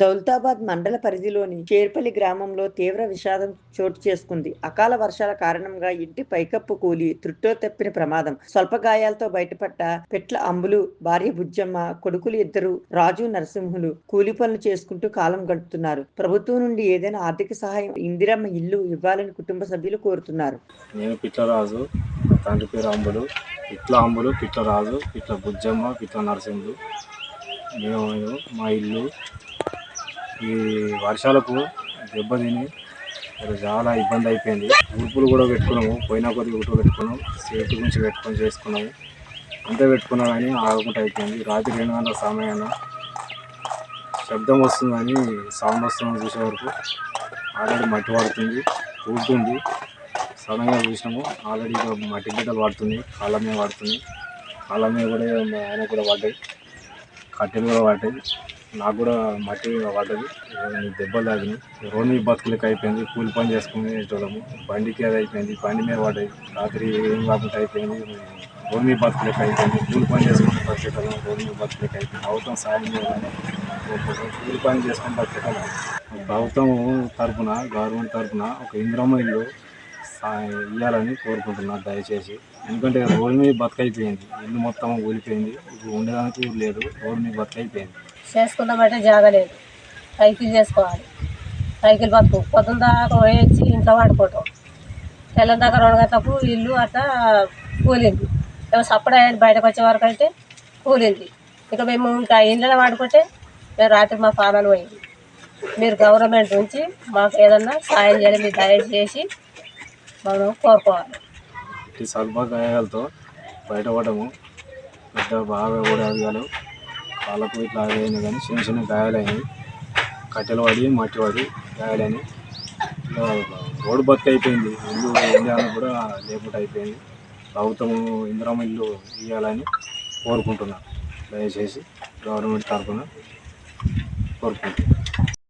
దౌలతాబాద్ మండల పరిధిలోని చేర్పల్లి గ్రామంలో తీవ్ర విషాదం చోటు చేసుకుంది. అకాల వర్షాల కారణంగా ఇంటి పైకప్పు కూలి త్రుట్టో తప్పిన ప్రమాదం స్వల్ప గాయాలతో బయటపడ్డ పెట్ల అంబులు భార్య బుజ్జమ్మ కొడుకులు ఇద్దరు రాజు నరసింహులు కూలి పనులు చేసుకుంటూ కాలం గడుపుతున్నారు. ప్రభుత్వం నుండి ఏదైనా ఆర్థిక సహాయం ఇందిరమ్మ ఇల్లు ఇవ్వాలని కుటుంబ సభ్యులు కోరుతున్నారు. నేను పిట్లరాజు తండ్రి పేరు అంబులు పిట్ల అంబులు పిట్లరాజు పిట్ల బుజ్జమ్మ పిట్ల నరసింహులు. మేము మా ఇల్లు ఈ వర్షాలకు దెబ్బతిని చాలా ఇబ్బంది అయిపోయింది. ఉడుపులు కూడా పెట్టుకున్నాము పోయినా కొద్దిగా ఉడుపు పెట్టుకున్నాం సేఫ్టీ గురించి పెట్టుకొని చేసుకున్నాము. అంతే పెట్టుకున్నా కానీ ఆగకుండా అయిపోయింది. రాత్రి రెండు గంటల సమయాన శబ్దం వస్తుందని సౌండ్ వస్తుందని చూసే వరకు ఆల్రెడీ మట్టి పడుతుంది ఊడుతుంది సడన్గా చూసినాము ఆల్రెడీ మట్టి బిడ్డలు పడుతుంది కాళ్ళ మీద పడుతుంది కాళ్ళ మీద కూడా ఆయన కూడా పడ్డాయి కట్టెలు కూడా పడ్డాయి నాకు కూడా మట్టి పడ్డది. దెబ్బలు తాగినాయి రోడ్డు మీద బతుకులకి అయిపోయింది. కూలి పని చేసుకుని వాళ్ళము. బండికి అది అయిపోయింది. బండి మీద పడ్డది. రాత్రి ఏం కాకుండా అయిపోయింది. రోడ్డు మీద బతుకులకి అయిపోయింది. కూలి పని చేసుకుని బతికేటోళ్ళం రోడ్డు మీద బతుకులకి అయిపోయింది. ప్రభుత్వం సాయం చేయాలని కూలి పని చేసుకుని బతికేటోళ్ళం ప్రభుత్వం తరపున గవర్నమెంట్ తరపున ఒక ఇంద్రమ్మ ఇల్లు ఇవ్వాలని కోరుకుంటున్నా దయచేసి. ఎందుకంటే రోడ్డు మీద బతుకైపోయింది. ఇల్లు మొత్తం కూలిపోయింది ఇప్పుడు ఉండడానికి లేదు. రోడ్డు మీద బతుకైపోయింది. చేసుకుందామంటే జాగలేదు సైకిల్ చేసుకోవాలి. సైకిల్ బతుకు పొద్దున్న దాకా వేయించి ఇంట్లో వాడుకోవటం తెల్లం దాకా రెండు గంటలకు ఇల్లు అట్లా కూలింది. ఏమో సప్పుడు బయటకు వచ్చే వరకు అయితే కూలింది. ఇక మేము ఇంకా ఇంట్లో వాడుకుంటే మేము రాత్రి మా పానాలు పోయింది. మీరు గవర్నమెంట్ నుంచి మాకు ఏదన్నా సాయం చేయాలి మీరు దయచేసి మనం కోరుకోవాలి. ఈ స్వల్ప గాయాలతో బయటపడము పెద్ద బాగా కూడా అడగాలి కాళ్ళకు ఇట్లా అయినాయి కానీ చిన్న చిన్న గాయాలైనాయి కట్టెలు పడి మట్టి పడి గాయాలని రోడ్డు బతుకు అయిపోయింది. ఇల్లు ఇండియాలో కూడా లేకుండా అయిపోయింది. ప్రభుత్వం ఇందిరమ్మ ఇల్లు ఇవ్వాలని కోరుకుంటున్నాను దయచేసి గవర్నమెంట్ తరఫున కోరుకుంటున్నాను